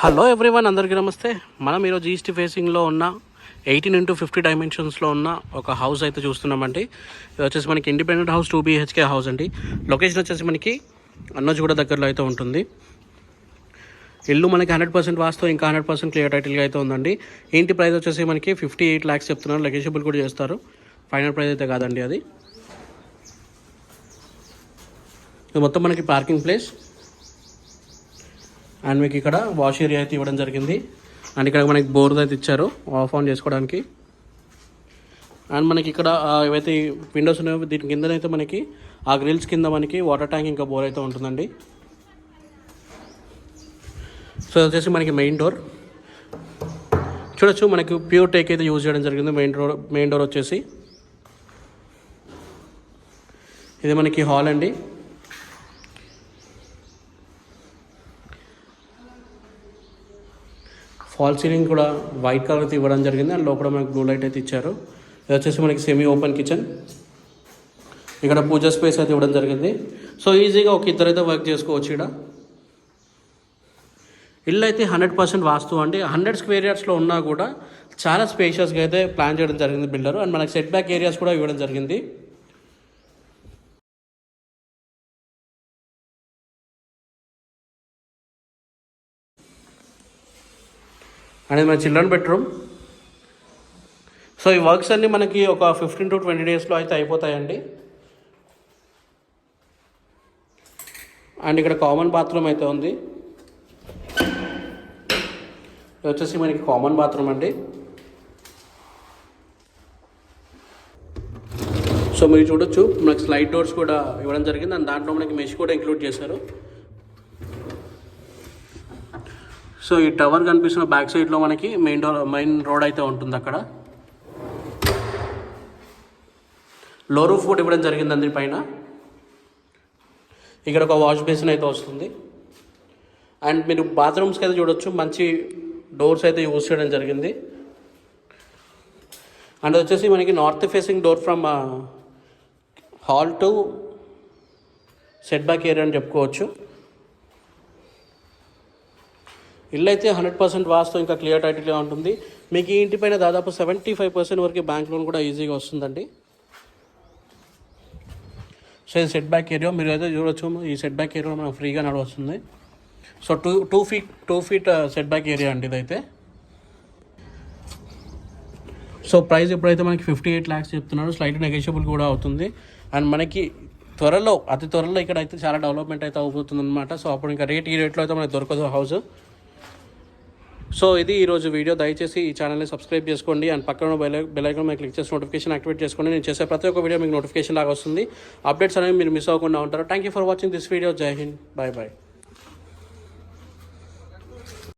Hello everyone అందరికీ నమస్తే. మనం ఈరోజు ఈస్ట్ ఫేసింగ్లో ఉన్న ఎయిటీన్ ఇంటూ ఫిఫ్టీ డైమెన్షన్స్లో ఉన్న ఒక హౌస్ అయితే చూస్తున్నామండి. ఇది వచ్చేసి మనకి independent house two BHK house అండి. లొకేషన్ వచ్చేసి మనకి అన్నజూడ దగ్గరలో అయితే ఉంటుంది. ఇల్లు మనకి హండ్రెడ్ పర్సెంట్ వాస్తవం ఇంకా హండ్రెడ్ పర్సెంట్ క్లియర్ టైటిల్గా అయితే ఉందండి. ఇంటి ప్రైస్ వచ్చేసి మనకి ఫిఫ్టీ ఎయిట్ ల్యాక్స్ చెప్తున్నారు లెగేషబుల్ కూడా చేస్తారు. ఫైనల్ ప్రైస్ అయితే కాదండి అది. ఇది మొత్తం మనకి పార్కింగ్ ప్లేస్ అండ్ మీకు ఇక్కడ వాష్ ఏరియా అయితే ఇవ్వడం జరిగింది. అండ్ ఇక్కడ మనకి బోర్ అయితే ఇచ్చారు. ఆఫ్ ఆన్ చేసుకోవడానికి. అండ్ మనకి ఇక్కడ ఏవైతే విండోస్ ఉన్నాయో దీని కిందనైతే మనకి ఆ గ్రిల్స్ కింద మనకి వాటర్ ట్యాంక్ ఇంకా బోర్ అయితే ఉంటుందండి. సో వచ్చేసి మనకి మెయిన్ డోర్ చూడొచ్చు మనకి ప్యూర్ టేక్ అయితే యూజ్ చేయడం జరిగింది. మెయిన్ డోర్ మెయిన్ డోర్ వచ్చేసి. ఇది మనకి హాల్ అండి. ఫాల్ సీలింగ్ కూడా వైట్ కలర్ అయితే ఇవ్వడం జరిగింది. అండ్ లోపల మనకి బ్లూ లైట్ అయితే ఇచ్చారు. ఇది వచ్చేసి మనకి సెమీ ఓపెన్ కిచెన్ ఇక్కడ పూజా స్పేస్ అయితే ఇవ్వడం జరిగింది. సో ఈజీగా ఒక ఇద్దరు అయితే వర్క్ చేసుకోవచ్చు ఇక్కడ ఇల్లు అయితే హండ్రెడ్ పర్సెంట్ వాస్తు అండి. హండ్రెడ్ స్క్వేర్ యార్డ్స్లో ఉన్నా కూడా చాలా స్పేషియస్గా అయితే ప్లాన్ చేయడం జరిగింది బిల్డర్ అండ్ మనకి సెట్ బ్యాక్ ఏరియాస్ కూడా ఇవ్వడం జరిగింది. అనేది మన చిల్డ్రన్ బెడ్రూమ్ సో ఈ వర్క్స్ అన్నీ మనకి ఒక ఫిఫ్టీన్ టు ట్వంటీ డేస్లో అయితే అయిపోతాయండి. అండ్ ఇక్కడ కామన్ బాత్రూమ్ అయితే ఉంది. ఇది వచ్చేసి మనకి కామన్ బాత్రూమ్ అండి. సో మీరు చూడొచ్చు మనకి స్లైడ్ డోర్స్ కూడా ఇవ్వడం జరిగింది. అండ్ దాంట్లో మనకి మెష్ కూడా ఇంక్లూడ్ చేశారు. సో ఈ టవర్ కనిపిస్తున్న బ్యాక్ సైడ్లో మనకి మెయిన్ డోర్ మెయిన్ రోడ్ అయితే ఉంటుంది అక్కడ. లో రూఫ్ కూడా ఇవ్వడం జరిగింది అందరి పైన. ఇక్కడ ఒక వాష్ బేసిన్ అయితే వస్తుంది. అండ్ మీరు బాత్రూమ్స్కి అయితే చూడొచ్చు మంచి డోర్స్ అయితే యూజ్ చేయడం జరిగింది. అండ్ వచ్చేసి మనకి north facing door from hall to set back area అని చెప్పుకోవచ్చు. ఇల్లు అయితే హండ్రెడ్ పర్సెంట్ వాస్తవం ఇంకా క్లియర్ టైటిల్గా ఉంటుంది. మీకు ఈ ఇంటి పైన దాదాపు సెవెంటీ ఫైవ్ పర్సెంట్ వరకు బ్యాంక్ లోన్ కూడా ఈజీగా వస్తుందండి. సో ఇది సెట్ బ్యాక్ ఏరియా మీరు అయితే చూడొచ్చు ఈ సెట్ బ్యాక్ ఏరియా మనకు ఫ్రీగా నడవస్తుంది. So two two feet two feet set back area అండి ఇదైతే. సో ప్రైస్ ఎప్పుడైతే మనకి ఫిఫ్టీ ఎయిట్ ల్యాక్స్ చెప్తున్నారు. స్లైట్ నెగోషియబుల్ కూడా అవుతుంది. అండ్ మనకి త్వరలో అతి త్వరలో ఇక్కడ అయితే చాలా డెవలప్మెంట్ అయితే అవుతుంది అనమాట సో అప్పుడు ఇంకా రేట్ ఈ రేట్లో అయితే మనకి దొరకదు హౌస్. సో ఇది ఈరోజు వీడియో. దయచేసి ఈ ఛానల్ని సబ్స్క్రైబ్ చేసుకోండి. అండ్ పక్కన బెల్ బెల్లైకన్ మీద క్లిక్ చేసి నోటిఫికేషన్ యాక్టివేట్ చేసుకోండి. నేను చేసే ప్రతి ఒక్క వీడియో మీకు నోటిఫికేషన్ లాగా వస్తుంది. అప్డేట్స్ అనేవి మీరు మిస్ అవ్వకుండా ఉంటారు. Thank you for watching this video Jai Hind bye bye